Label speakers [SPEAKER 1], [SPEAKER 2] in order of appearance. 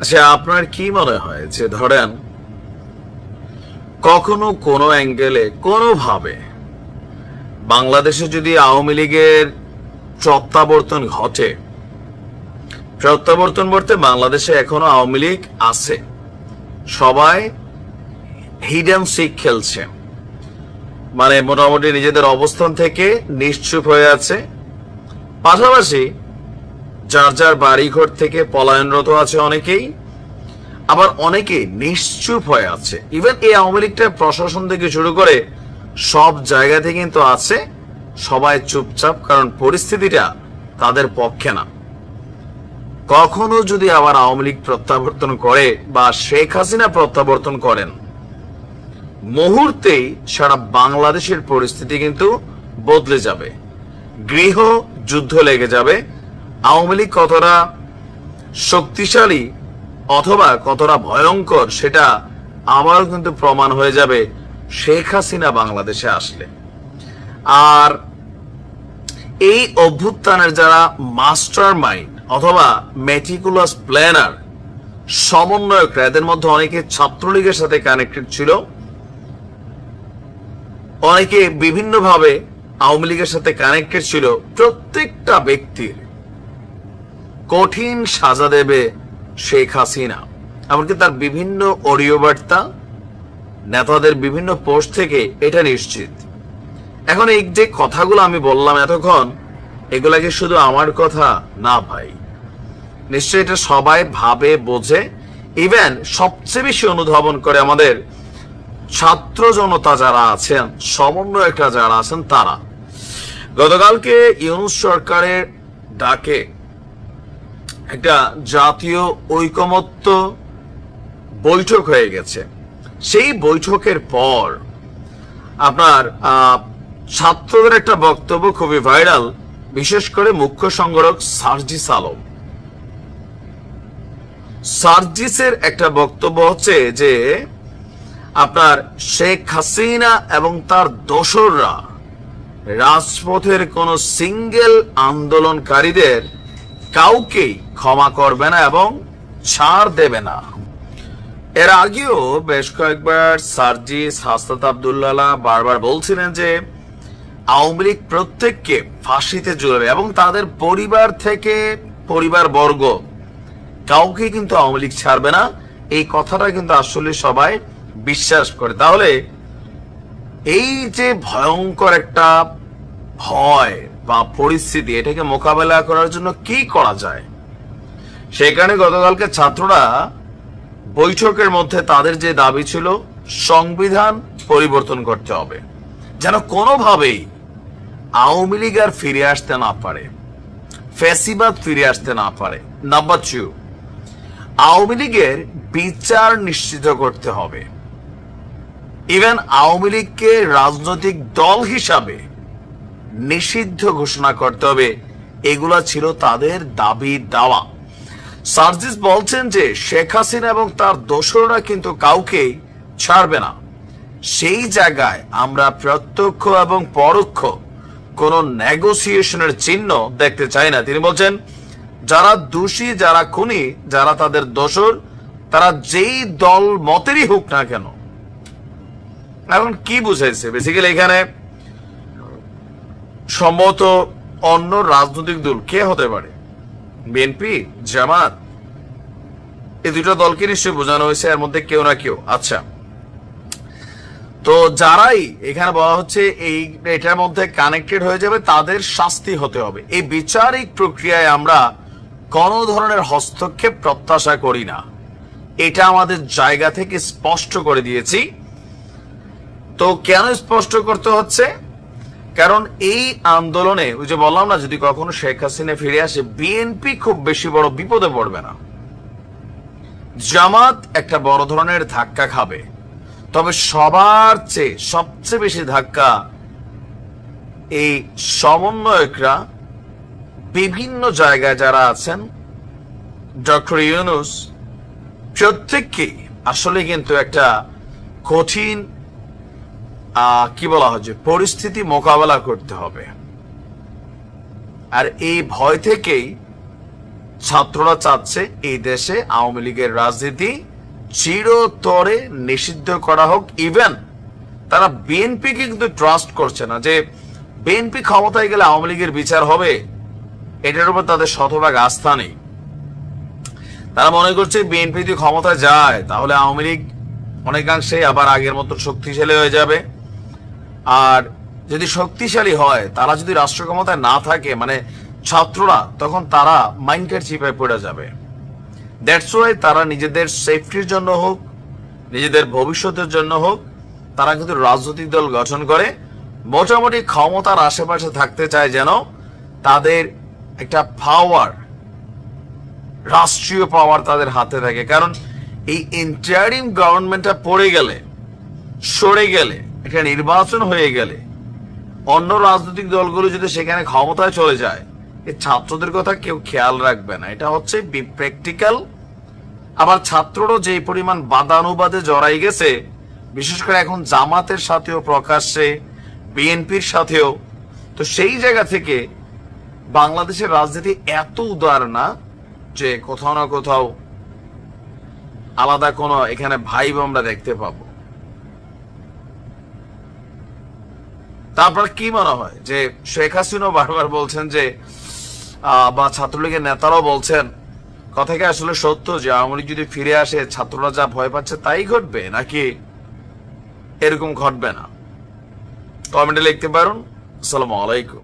[SPEAKER 1] আচ্ছা আপনার কি মনে হয় যে ধরেন, কখনো কোনো অ্যাঙ্গেলে, কোনোভাবে বাংলাদেশে যদি আওয়ামী লীগের প্রত্যাবর্তন ঘটে, প্রত্যাবর্তন বলতে বাংলাদেশে এখনও আওয়ামী লীগ আছে, সবাই হিডেন সিক খেলছে মানে মোটামুটি নিজেদের অবস্থান থেকে নিশ্চুপ হয়ে আছে, পাশাপাশি যার যার বাড়িঘর থেকে পলায়নরত আছে অনেকেই, আবার অনেকে নিশ্চুপ হয়ে আছে। ইভেন এই আওয়ামী লীগটা প্রশাসন থেকে শুরু করে সব জায়গাতে কিন্তু আছে, সবাই চুপচাপ, কারণ পরিস্থিতিটা তাদের পক্ষে না। কখনো যদি আবার আওয়ামী লীগ প্রত্যাবর্তন করে বা শেখ হাসিনা প্রত্যাবর্তন করেন, মুহূর্তেই সারা বাংলাদেশের পরিস্থিতি কিন্তু বদলে যাবে। গৃহ যুদ্ধ লেগে যাবে আওয়ামী লীগ কতটা শক্তিশালী অথবা কতটা ভয়ঙ্কর, সেটা আবারও কিন্তু প্রমাণ হয়ে যাবে শেখ হাসিনা বাংলাদেশে আসলে। আর এই অভ্যুত্থানের যারা মাস্টার মাইন্ড অথবা মেটিকুলাস প্ল্যানার সমন্বয়করা, এদের মধ্যে অনেকে ছাত্রলীগের সাথে কানেক্টেড ছিল, অনেকে বিভিন্নভাবে আওয়ামী লীগের সাথে কানেক্টেড ছিল প্রত্যেকটা ব্যক্তির। কঠিন সাজা দেবে শেখ হাসিনা। এমনকি তার বিভিন্ন অডিও বার্তা নেতাদের বিভিন্ন পোস্ট থেকে এটা নিশ্চিত। এখন এই যে কথাগুলো আমি বললাম এতক্ষণ এগুলাকে শুধু আমার কথা? না ভাই। নিশ্চয়ই এটা সবাই ভাবে, বোঝে। ইভেন সবচেয়ে বেশি অনুধাবন করে আমাদের ছাত্র জনতা যারা আছেন, সমন্বয়করা যারা আছেন, তারা। গতকালকে ইউনুস সরকারের ডাকে একটা জাতীয় ঐকমত্য বৈঠক হয়ে গেছে। সেই বৈঠকের পর আপনার ছাত্রদের একটা বক্তব্য খুবই ভাইরাল, বিশেষ করে মুখ্য সংগঠক সার্জিস আলম। সার্জিসের একটা বক্তব্য হচ্ছে যে, আপনার শেখ হাসিনা এবং তার দোসররা রাজপথের কোন সিঙ্গেল আন্দোলনকারীদের কাউকেই ক্ষমা করবে না এবং ছাড় দেবে না। এর আগেও বেশ কয়েকবার সার্জিস, হাসনাত আবদুল্লাহ বারবার বলছিলেন যে, আওয়ামী লীগ প্রত্যেককে ফাঁসিতে ঝুলবে এবং তাদের পরিবার থেকে পরিবার বর্গ কাউকে কিন্তু আওয়ামী লীগ ছাড়বে না। এই কথাটা কিন্তু আসলে সবাই বিশ্বাস করে। তাহলে এই যে ভয়ঙ্কর একটা ভয় বা পরিস্থিতি এটাকে মোকাবেলা করার জন্য কি করা যায়? সেখানে গতকালকে ছাত্ররা বৈঠকের মধ্যে তাদের যে দাবি ছিল, সংবিধান পরিবর্তন করতে হবে। যেন কোনোভাবেই আওয়ামী লীগ আর ফিরে আসতে না পারে। ফ্যাসিবাদ ফিরে আসতে না পারে। নাম্বার টু আওয়ামী লীগের বিচার নিশ্চিত করতে হবে। ইভেন আওয়ামী লীগকে রাজনৈতিক দল হিসাবে নিষিদ্ধ ঘোষণা করতে হবে। এগুলা ছিল তাদের দাবি দাওয়া। সার্জিস বলছেন যে শেখ হাসিনা এবং তার দোসররা কিন্তু কাউকে ছাড়বে না। সেই জায়গায় আমরা প্রত্যক্ষ এবং পরোক্ষ কোন নেগোসিয়েশনের চিহ্ন দেখতে চাই না। তিনি বলছেন, যারা দোষী, যারা খুনি, যারা তাদের দোসর, তারা যেই দল মতেরই হোক না কেন। এখন কি বুঝাইছে? বেসিক্যালি এখানে সম্ভবত অন্য রাজনৈতিক দল, কে হতে পারে? বিএনপি জামাত? এই দুটো দলকে নিশ্চয়ই বোঝানো হয়েছে, এর মধ্যে কেউ না কেউ। আচ্ছা। তো যারাই এখানে বলা হচ্ছে এই এটার মধ্যে কানেক্টেড হয়ে যাবে, তাদের শাস্তি হতে হবে। এই বিচারিক প্রক্রিয়ায় আমরা কোন ধরনের হস্তক্ষেপ প্রত্যাশা করি না। এটা আমাদের জায়গা থেকে স্পষ্ট করে দিয়েছি। তো কেন স্পষ্ট করতে হচ্ছে? কারণ এই আন্দোলনে, ওই যে বললাম না, যদি কখনো শেখ হাসিনা ফিরে আসে বিএনপি খুব বেশি বড় বিপদে পড়বে না। জামাত একটা বড় ধরনের ধাক্কা খাবে। তবে সবার চেয়ে সবচেয়ে বেশি ধাক্কা এই সমন্বয়করা, বিভিন্ন জায়গায় যারা আছেন, ডক্টর ইউনুস, প্রত্যেককেই। আসলে কিন্তু একটা কঠিন কি বলা হচ্ছে? পরিস্থিতি মোকাবেলা করতে হবে। আর এই ভয় থেকেই ছাত্ররা চাচ্ছে এই দেশে আওয়ামী লীগের রাজনীতি চিরতরে নিষিদ্ধ করা হোক। ইভেন তারা বিএনপিকে কিন্তু ট্রাস্ট করছে না যে বিএনপি ক্ষমতায় গেলে আওয়ামী লীগের বিচার হবে। এটার উপর তাদের শতভাগ আস্থা নেই। তারা মনে করছে বিএনপি যদি ক্ষমতায় যায়, তাহলে আওয়ামী লীগ অনেকাংশে আবার আগের মতো শক্তিশালী হয়ে যাবে। আর যদি শক্তিশালী হয়, তারা যদি রাষ্ট্র ক্ষমতায় না থাকে মানে ছাত্ররা, তখন তারা মাইন্ডের চিপায় পড়ে যাবে। দ্যাটস ওয়াই তারা নিজেদের সেফটির জন্য হোক, নিজেদের ভবিষ্যতের জন্য হোক, তারা কিন্তু রাজনৈতিক দল গঠন করে। মোটামুটি ক্ষমতার আশেপাশে থাকতে চায় যেন তাদের একটা পাওয়ার রাষ্ট্রীয় পাওয়ার তাদের হাতে থাকে। কারণ এই ইন্টারিম গভর্নমেন্টটা পড়ে গেলে, সরে গেলে একটা নির্বাচন হয়ে গেলে অন্য রাজনৈতিক দলগুলো যদি সেখানে ক্ষমতায় চলে যায় ছাত্রদের কথা কেউ খেয়াল রাখবে না। এটা হচ্ছে প্র্যাকটিক্যাল আবার ছাত্ররও যে পরিমাণ বাদানুবাদে জড়াই গেছে, বিশেষ করে এখন জামাতের সাথেও প্রকাশ্যে, বিএনপির সাথেও, তো সেই জায়গা থেকে বাংলাদেশের রাজনীতি এত উদার না যে কোথাও না কোথাও আলাদা কোনো এখানে ভাইব আমরা দেখতে পাবো। তারপর কি মনে হয়? যে শেখ হাসিনাও বারবার বলছেন যে বা ছাত্রলীগের নেতারাও বলছেন, কথা কি আসলে সত্য যে আওয়ামী যদি ফিরে আসে, ছাত্ররা যা ভয় পাচ্ছে তাই ঘটবে? নাকি এরকম ঘটবে না? কমেন্টে লিখতে পারুন। আসসালামু আলাইকুম।